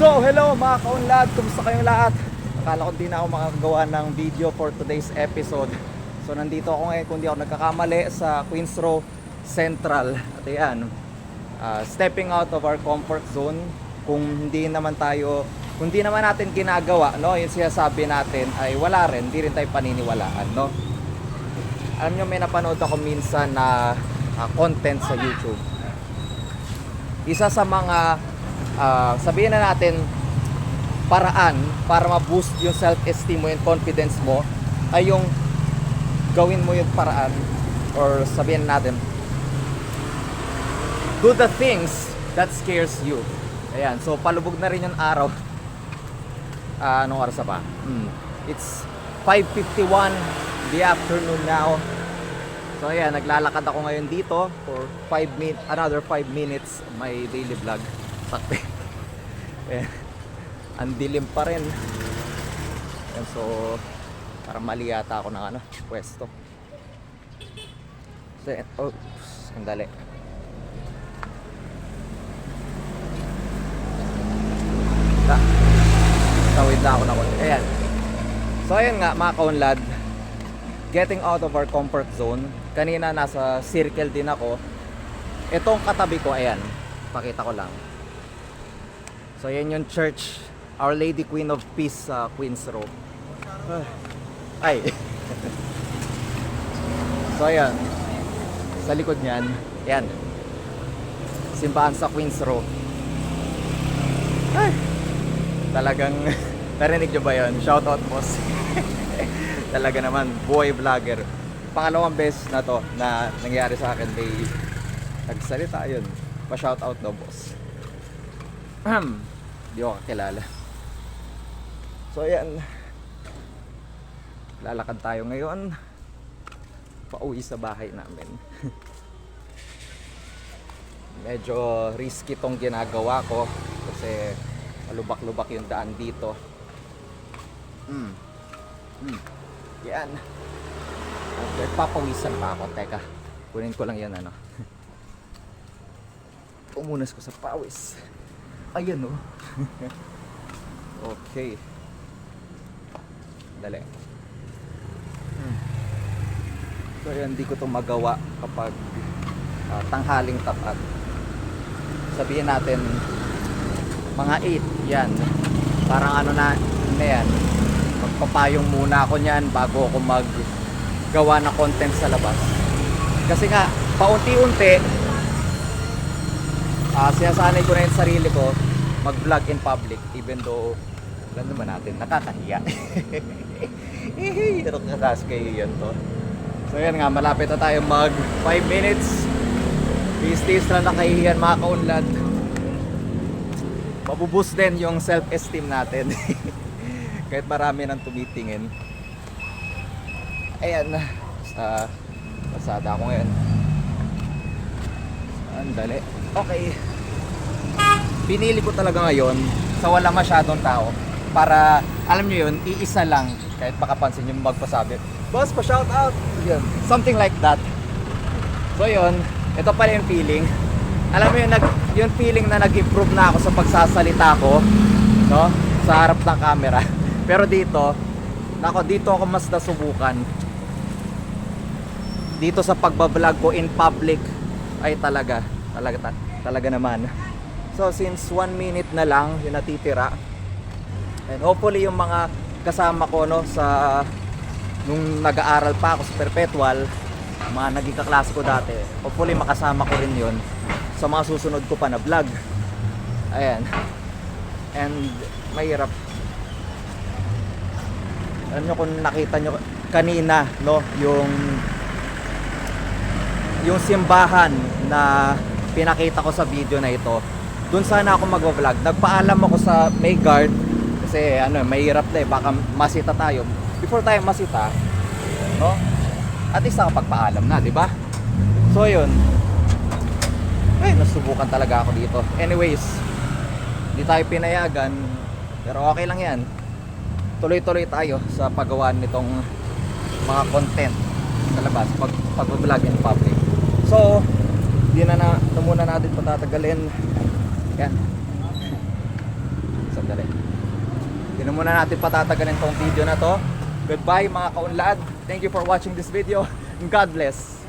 So, hello mga kaunlad, kumusta kayong lahat? Akala ko di na ako makakagawa ng video for today's episode. So, nandito ako ngayon kung di ako nagkakamali sa Queens Row Central. At ayan, ah, stepping out of our comfort zone. Kung hindi naman tayo, kung hindi naman natin ginagawa, no, yung sinasabi natin ay wala rin, hindi rin tayo paniniwalaan, no? Alam nyo, may napanood ako minsan na ah, content sa YouTube. Isa sa mga ah, sabihin na natin paraan para ma-boost yung self-esteem mo, yung confidence mo ay yung gawin mo yung paraan or sabihin natin do the things that scares you. Ayan, so palubog na rin yung araw. Ah, anong oras ba? Hmm. It's 5.51 the afternoon now. So ayan, naglalakad ako ngayon dito for 5 min another 5 minutes my daily vlog. Sakto. Ayan. Ang dilim pa rin. Ayan, so parang mali yata ako ng ano, pwesto. So, eh, oh, sandali. Ta tawid lang ako na konti. Ayan. So ayan nga mga kaunlad, getting out of our comfort zone. Kanina nasa circle din ako. Itong katabi ko, ayan. Pakita ko lang. So ayan yung church, Our Lady Queen of Peace sa Queens Row. Ay. so ayan. Sa likod niyan, ayan. Simbahan sa Queens Row. Ay. Talagang narinig nyo ba yun? Shout out boss. Talaga naman, buhay vlogger. Pangalawang beses na to na nangyari sa akin may nagsalita yun. Pa-shout out daw boss. Ahem. Di ko kakilala. So ayan. Lalakad tayo ngayon. Pauwi sa bahay namin. Medyo risky tong ginagawa ko kasi malubak-lubak yung daan dito. Hmm. Hmm. Yan. Okay, papawisan pa ako. Teka, kunin ko lang yan ano. Pumunas ko sa pawis. Ayan oh. okay. Dali. Hmm. So yan, hindi ko to magawa kapag ah, tanghaling tapat. Sabihin natin mga 8 yan. Parang ano na, na yan. Magpapayong muna ako niyan bago ako mag gawa ng content sa labas. Kasi nga, paunti-unti, ah sinasanay ko na yung sarili ko mag-vlog in public even though alam naman natin, nakakahiya. Kasas kayo yan to. So yan nga, malapit na tayo mag 5 minutes. Please lang nakahihiyan mga kaunlad. Mabuboost din yung self-esteem natin. Kahit marami nang tumitingin. Ayan, sa pasada ko ngayon. Andali. Okay. Pinili ko talaga ngayon sa wala masyadong tao para alam nyo yun, iisa lang kahit makapansin yung magpasabi. Boss, pa shout out. Yun. Something like that. So yun, ito pala yung feeling. Alam mo yung, nag, yung feeling na nag-improve na ako sa pagsasalita ko, no? Sa harap ng camera. Pero dito, nako dito ako mas nasubukan. Dito sa pagbablog ko in public ay talaga, talaga ta- talaga naman. So since one minute na lang yung natitira. And hopefully yung mga kasama ko no sa nung nag-aaral pa ako sa Perpetual, mga naging kaklase ko dati. Hopefully makasama ko rin 'yon sa mga susunod ko pa na vlog. Ayan. And mahirap. Nyo kung nakita nyo kanina, no, yung yung simbahan na pinakita ko sa video na ito. Doon sana ako mag-vlog. Nagpaalam ako sa may guard kasi ano, mahirap na eh, baka masita tayo. Before tayo masita, no? At least nakapagpaalam na, di ba? So yun. Ay, nasubukan talaga ako dito. Anyways, hindi tayo pinayagan. Pero okay lang yan. Tuloy-tuloy tayo sa paggawa nitong mga content sa labas pag pag-vlog in public. So, di na na ito muna natin patatagalin. Yan. Sandali. Hindi na muna natin patatagalin tong video na to. Goodbye mga kaunlad. Thank you for watching this video. God bless.